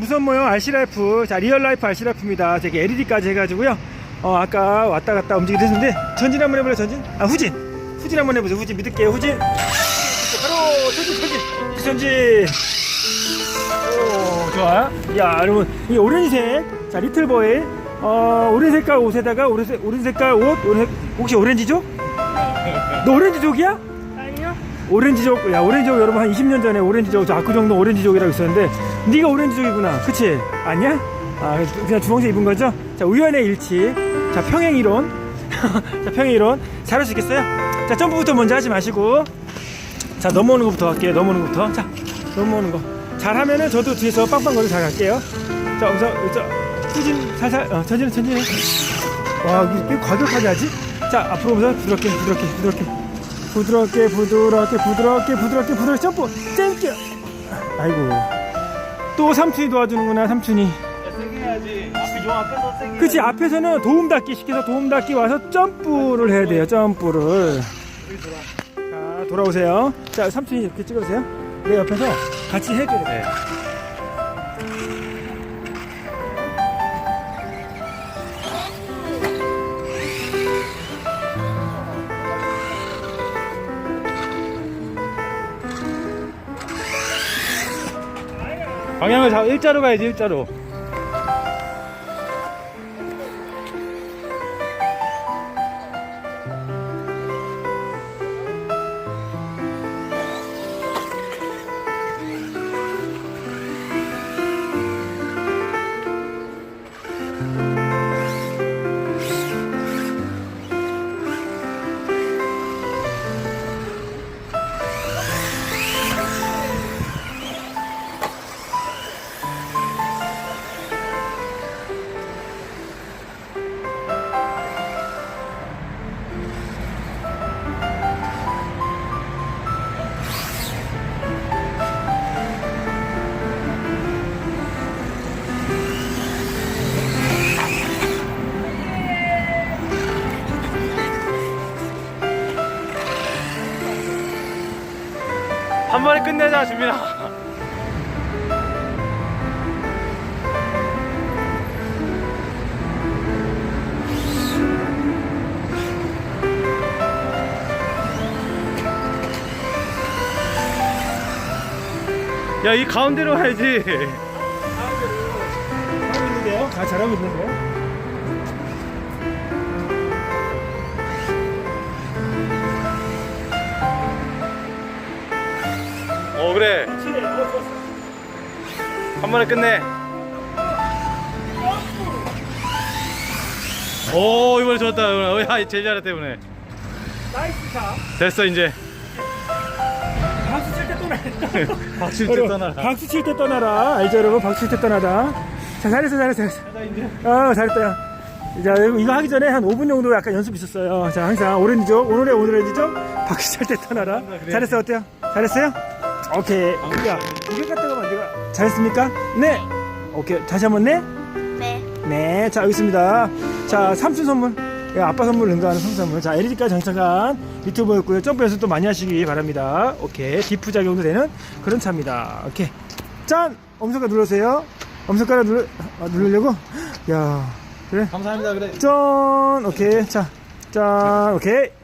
무선 모형 RC 라이프, 자 리얼 라이프 RC 라이프입니다. 저기 LED까지 해가지고요. 어 아까 왔다 갔다 움직이긴 했는데 전진 한번 해볼래 전진? 아 후진, 후진 한번 해보세요. 후진 믿을게요. 후진. 바로 전진, 전진, 전진. 오 좋아. 야 여러분 이 오렌지색, 자 리틀보이, 어 오렌지 색깔 옷에다가 오렌지 오렌지 색깔 옷, 오렌 혹시 오렌지족? 너 오렌지족이야? 오렌지족, 야 오렌지족 여러분 한 20년 전에 오렌지족, 저 아쿠정도 오렌지족이라고 있었는데 네가 오렌지족이구나, 그치? 아니야? 아 그냥 주황색 입은 거죠? 자 우연의 일치, 자 평행 이론, 자 평행 이론 잘할 수 있겠어요? 자 점프부터 먼저 하지 마시고, 자 넘어오는 것부터 할게요. 넘어오는 것부터, 자 넘어오는 거 잘하면은 저도 뒤에서 빵빵거리 잘 갈게요. 자 우선 저 후진 살살, 어, 전진해 전진해. 와꽤 과격하게 하지? 자 앞으로 보자 부드럽게 부드럽게 부드럽게 부드럽게 부드럽게 부드럽게 부드럽게 부드럽게 점프. 땡겨 아이고. 또 삼촌이 도와주는구나 삼촌이. 그치 앞에서는 도움닫기 시켜서 도움닫기 와서 점프를 해야 돼요 점프를. 자 돌아오세요. 자 삼촌이 이렇게 찍어주세요. 내 옆에서 같이 해줘야 돼 방향을 잡 일자로 가야지 일자로. 한 번에 끝내자 준민아. 야 이 가운데로 가야지. 잘하고 있는데요 다 잘하고 있는데요 어 그래. 한 번에 끝내. 오 이번에 좋았다 이번에. 야 제일 잘했다 이번에. 나이스 샷 됐어 이제. 박수 칠 때 떠나라 박수 칠 때 떠나라. 박수 칠 때 떠나라 알죠 여러분 박수 칠 때 떠나다 자 잘했어 잘했어 잘했어 아 잘했다 야. 자 이거 하기 전에 한 5분 정도 약간 연습 있었어요 자 항상 오렌지죠 오늘의 오렌지죠 박수 칠때 떠나라 그래. 잘했어 어때요 잘했어요 오케이 야 이게 갔다가 만 내가 잘했습니까 네 오케이 다시 한번 네 네. 네, 자, 여기 있습니다. 자, 삼촌 선물. 예, 아빠 선물 능가하는 삼촌 선물. 자, LED까지 장착한 유튜버였고요. 점프 연습도 많이 하시기 바랍니다. 오케이. 디프 작용도 되는 그런 차입니다. 오케이. 짠! 엄석가 눌러주세요. 엄석가락 눌러, 아, 누르려고? 야, 그래. 감사합니다 그래. 짠! 오케이. 자, 짠! 오케이.